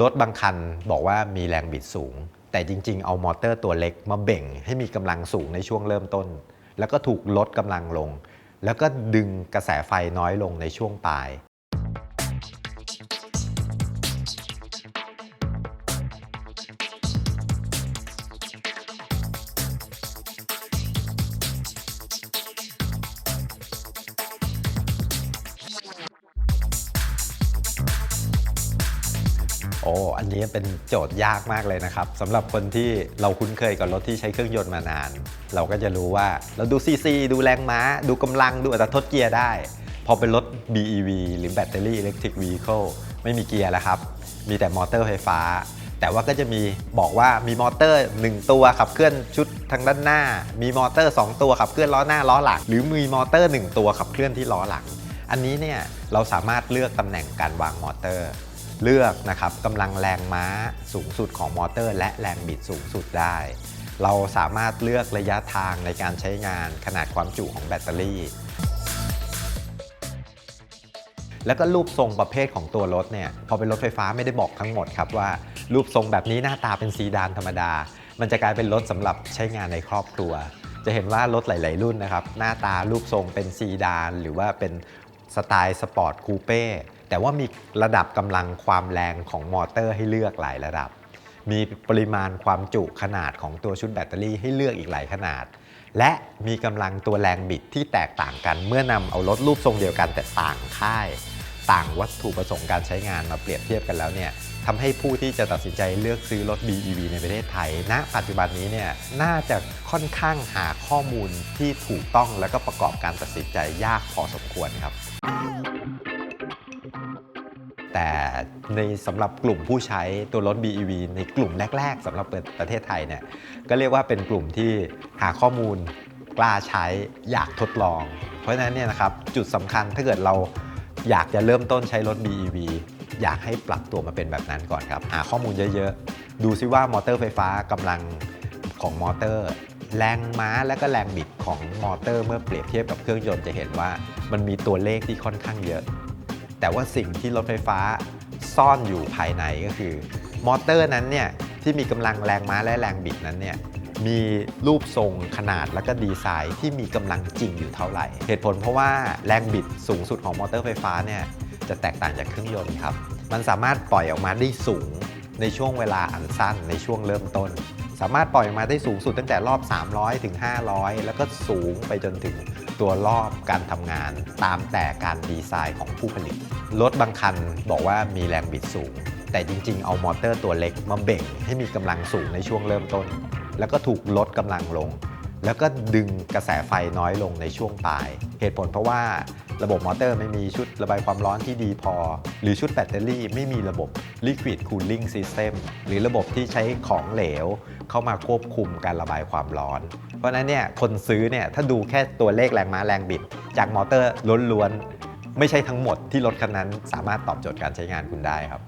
รถบางคันบอกว่ามีแรงบิดสูง แต่จริง ๆ เอามอเตอร์ตัวเล็กมาเบ่ง ให้มีกำลังสูงในช่วงเริ่มต้น แล้วก็ถูกลดกำลังลง แล้วก็ดึงกระแสไฟน้อยลงในช่วงปลาย อ้อันนี้เป็นโจทย์ยากมากเลยนะครับสำหรับคนที่เราคุ้นเคยกับรถที่ใช้เครื่องยนต์มานาน เราก็จะรู้ว่าเราดูซีซีดูแรงม้า ดูกำลังดูอัตราทดเกียร์ได้ พอเป็นรถ BEV หรือ Battery Electric Vehicle ไม่มีเกียร์แล้วครับ มีแต่มอเตอร์ไฟฟ้า แต่ว่าก็จะมีบอกว่ามีมอเตอร์ 1 ตัวขับเคลื่อนชุดทางด้านหน้า มีมอเตอร์ 2 ตัวขับเคลื่อนล้อหน้าล้อหลัง หรือมีมอเตอร์ 1 ตัวขับเคลื่อนที่ล้อหลัง อันนี้เนี่ยเราสามารถเลือกตำแหน่งการวางมอเตอร์ เลือกนะครับกำลังแรงม้าสูงสุดของมอเตอร์ และแรงบิดสูงสุดได้ เราสามารถเลือกระยะทางในการใช้งานขนาดความจุของแบตเตอรี่ แล้วก็รูปทรงประเภทของตัวรถเนี่ยพอเป็นรถไฟฟ้าไม่ได้บอกทั้งหมดครับว่า รูปทรงแบบนี้หน้าตาเป็นซีดานธรรมดา มันจะกลายเป็นรถสำหรับใช้งานในครอบครัว จะเห็นว่ารถหลาย ๆ รุ่นนะครับหน้าตารูปทรงเป็นซีดาน หรือว่าเป็นสไตล์สปอร์ตคูเป้ แต่ว่ามีระดับกำลังความแรงของมอเตอร์ให้เลือกหลายระดับ มีปริมาณความจุขนาดของตัวชุดแบตเตอรี่ให้เลือกอีกหลายขนาด และมีกำลังตัวแรงบิดที่แตกต่างกัน เมื่อนำเอารถรูปทรงเดียวกันแต่ต่างค่าย ต่างวัตถุประสงค์การใช้งานมาเปรียบเทียบกันแล้วเนี่ยทำให้ผู้ที่จะตัดสินใจเลือกซื้อรถ BEV ในประเทศไทย ณ ปัจจุบันนี้เนี่ยน่าจะค่อนข้างหาข้อมูลที่ถูกต้องและก็ประกอบการตัดสินใจยากพอสมควรครับ แต่ในสำหรับกลุ่มผู้ใช้ตัวรถ BEV ในกลุ่มแรก ๆสำหรับประเทศไทยเนี่ยก็เรียกว่าเป็นกลุ่มที่หาข้อมูลกล้าใช้อยากทดลอง เพราะฉะนั้นเนี่ยนะครับจุดสำคัญถ้าเกิดเราอยากจะเริ่มต้นใช้รถ BEV อยากให้ปรับตัวมาเป็นแบบนั้นก่อนครับ หาข้อมูลเยอะๆ ดูซิว่ามอเตอร์ไฟฟ้ากำลังของมอเตอร์ แรงม้าและก็แรงบิดของมอเตอร์เมื่อเปรียบเทียบกับเครื่องยนต์จะเห็นว่า มันมีตัวเลขที่ค่อนข้างเยอะ แต่ว่าสิ่งที่รถไฟฟ้าซ่อนอยู่ภายในก็คือ มอเตอร์นั้นเนี่ยที่มีกำลังแรงม้าและแรงบิดนั้นเนี่ยมีรูปทรงขนาดและก็ดีไซน์ที่มีกำลังจริงอยู่เท่าไหร่ เหตุผลเพราะว่าแรงบิดสูงสุดของมอเตอร์ไฟฟ้าเนี่ยจะแตกต่างจากเครื่องยนต์ครับ มันสามารถปล่อยออกมาได้สูงในช่วงเวลาอันสั้นในช่วงเริ่มต้น สามารถปล่อยออกมาได้สูงสุดตั้งแต่รอบ 300 ถึง 500 แล้วก็สูงไปจนถึง ตัวรอบการทำงานตามแต่การดีไซน์ของผู้ผลิต รถบางคันบอกว่ามีแรงบิดสูง แต่จริง ๆ เอามอเตอร์ตัวเล็กมาเบ่งให้มีกำลังสูงในช่วงเริ่มต้น แล้วก็ถูกลดกำลังลง แล้วก็ดึงกระแสไฟน้อยลงในช่วงปลาย เหตุผลเพราะว่าระบบมอเตอร์ไม่มีชุดระบายความร้อนที่ดีพอ หรือชุดแบตเตอรี่ไม่มีระบบ Liquid Cooling System หรือระบบที่ใช้ของเหลว เข้ามาควบคุมการระบายความร้อน เพราะนั้นเนี่ยคนซื้อเนี่ยถ้าดูแค่ตัวเลขแรงม้าแรงบิด จากมอเตอร์ล้วนๆไม่ใช่ทั้งหมดที่รถคันนั้นสามารถตอบโจทย์การใช้งานคุณได้ครับ